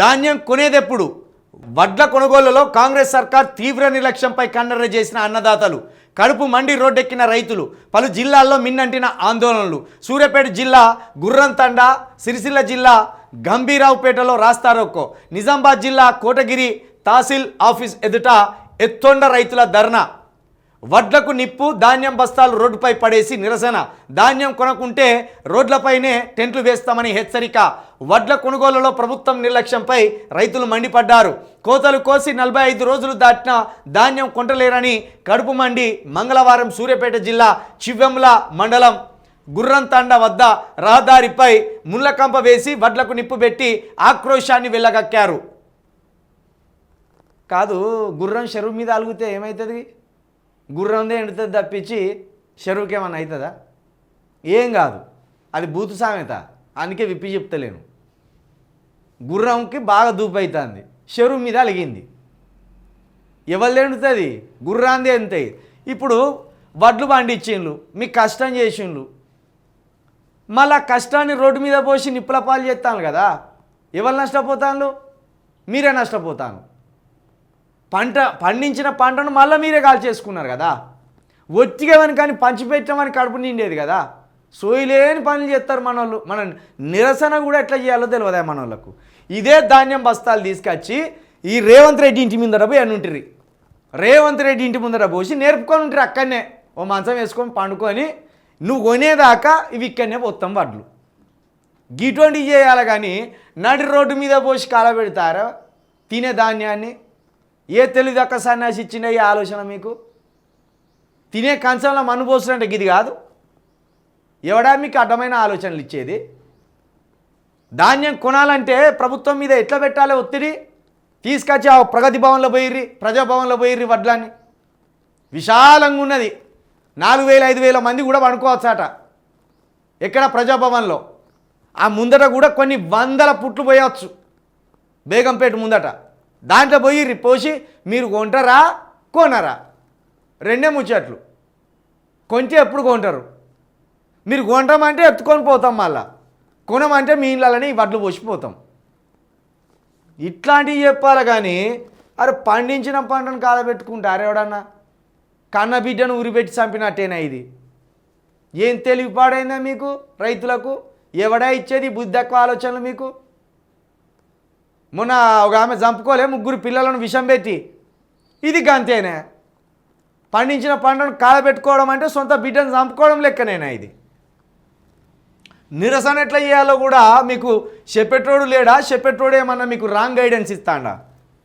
ధాన్యం కొనేదెప్పుడు? వడ్ల కొనుగోలులో కాంగ్రెస్ సర్కార్ తీవ్ర నిర్లక్ష్యంపై కండర చేసిన అన్నదాతలు కడుపు మండి రోడ్డెక్కిన రైతులు పలు జిల్లాల్లో మిన్నంటిన ఆందోళనలు. సూర్యాపేట జిల్లా గుర్రంతండ సిరిసిల్ల జిల్లా గంభీరావుపేటలో రాస్తారోకో నిజామాబాద్ జిల్లా కోటగిరి తహసీల్ ఆఫీస్ ఎదుట ఎత్తొండ రైతుల ధర్నా. వడ్లకు నిప్పు ధాన్యం బస్తాలు రోడ్డుపై పడేసి నిరసన. ధాన్యం కొనకుంటే రోడ్లపైనే టెంట్లు వేస్తామని హెచ్చరిక. వడ్ల కొనుగోలులో ప్రభుత్వం నిర్లక్ష్యంపై రైతులు మండిపడ్డారు. కోతలు కోసి నలభై ఐదు రోజులు దాటిన ధాన్యం కొంటలేరని కడుపు మండి మంగళవారం సూర్యాపేట జిల్లా చివ్వెంల మండలం గుర్రంతండ వద్ద రహదారిపై ముళ్ళకంప వేసి వడ్లకు నిప్పు పెట్టి ఆక్రోశాన్ని వెళ్ళగక్కారు కాదు గుర్రం చెరువు మీద అలుగుతే ఏమవుతుంది గుర్రందే ఎండుతుంది తప్పించి చెరువుకి ఏమన్నా అవుతుందా? ఏం కాదు. అది బూతు సామెత. అందుకే విప్పి చెప్తలేను. గుర్రంకి బాగా దూపు అవుతుంది. చెరువు మీద అలిగింది. ఎవరు ఎండుతుంది? గుర్రాందే ఎంతాయి ఇప్పుడు వడ్లు పండించిండ్లు మీకు కష్టం చేసిండ్లు. మళ్ళా కష్టాన్ని రోడ్డు మీద పోసి నిప్పుల పాలు చేస్తాను కదా. ఎవరు నష్టపోతాను మీరే నష్టపోతాను. పంట పండించిన పంటను మళ్ళీ మీరే కాల్ చేసుకున్నారు కదా. ఒత్తిగమని కానీ పంచిపెట్టమని కడుపు నిండేది కదా. సోయిలేని పనులు చేస్తారు మన వాళ్ళు మన నిరసన కూడా ఎట్లా చేయాలో తెలియదా మన వాళ్ళకు ఇదే ధాన్యం బస్తాలు తీసుకొచ్చి ఈ రేవంత్ రెడ్డి ఇంటి ముందర పోయి అని ఉంటుంది రేవంత్ రెడ్డి ఇంటి ముందర పోసి నేర్పుకొని ఉంటారు అక్కడనే. ఓ మంచం వేసుకొని పండుకొని నువ్వు కొనేదాకా ఇవి ఇక్కడనే పోతాం వడ్లు. గిటువంటి చేయాలి కానీ నడి రోడ్డు మీద పోసి కాలబెడతారా? తినే ధాన్యాన్ని ఏ తెలివిదక్క సన్యాసి ఇచ్చిన ఈ ఆలోచన మీకు? తినే కంచంలో మన్ను పోసినట్టు ఇది కాదు. ఎవడా మీకు అడ్డమైన ఆలోచనలు ఇచ్చేది? ధాన్యం కొనాలంటే ప్రభుత్వం మీద ఎట్లా పెట్టాలి ఒత్తిడి? తీసుకొచ్చి ఆ ప్రగతి భవన్లో పోయిర్రి ప్రజాభవన్లో పోయిర్రి వడ్లని విశాలంగా ఉన్నది. నాలుగు వేల ఐదు వేల మంది కూడా పడుకోవచ్చట. ఎక్కడ? ప్రజాభవన్లో ఆ ముందట కూడా కొన్ని వందల పుట్లు పోయవచ్చు. బేగంపేట ముందట. దాంట్లో పోయి పోసి మీరు కొంటారా? కొనరా. రెండే ముచ్చట్లు. కొంటే ఎప్పుడు కొంటారు? మీరు కొంటామంటే ఎత్తుకొని పోతాం మళ్ళా. కొనమంటే మీ ఇళ్ళని వడ్లు పోసిపోతాం ఇట్లాంటివి చెప్పాలి కానీ అరే పండించిన పంటను కాలబెట్టుకుంటారు ఎవడన్నా? కన్న బిడ్డను ఉరిపెట్టి చంపినట్టేనా ఇది? ఏం తెలివిపాడైందా మీకు రైతులకు? ఎవడా ఇచ్చేది బుద్ధి ఎక్కువ ఆలోచనలు మీకు? మొన్న ఒక ఆమె చంపుకోలే ముగ్గురు పిల్లలను విషం పెట్టి. ఇది గంతేనే. పండించిన పంటను కాలబెట్టుకోవడం అంటే సొంత బిడ్డను చంపుకోవడం లెక్కనేనా ఇది? నిరసన ఎట్లా చేయాలో కూడా మీకు చెప్పేటోడు లేడా? చెప్పేటోడు ఏమన్నా మీకు రాంగ్ గైడెన్స్ ఇస్తాడా?